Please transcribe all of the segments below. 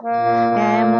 and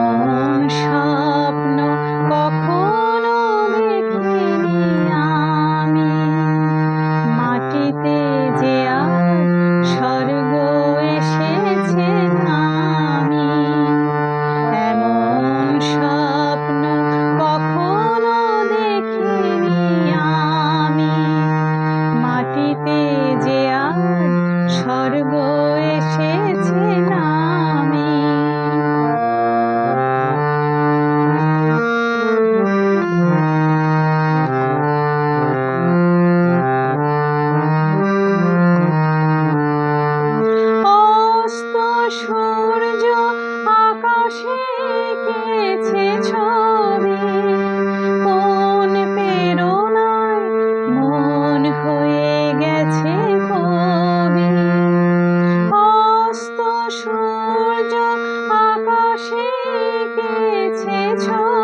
সূর্য আকাশে গেছে ছোট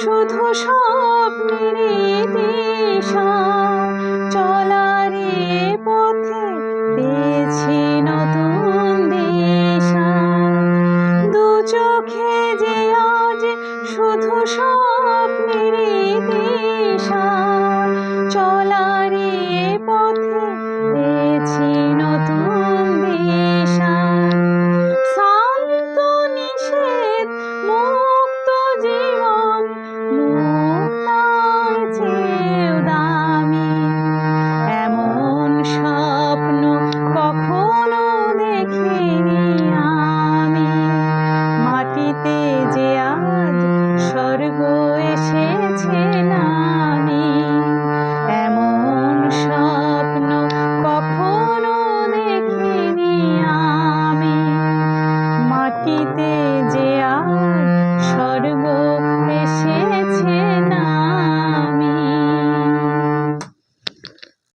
শুধু স্বপ্নের দিশা চলারে পথে পেয়েছি নতুন দিশা। দু চোখে যে আজ শুধু স্বপ্নের দিশা চলারে পথে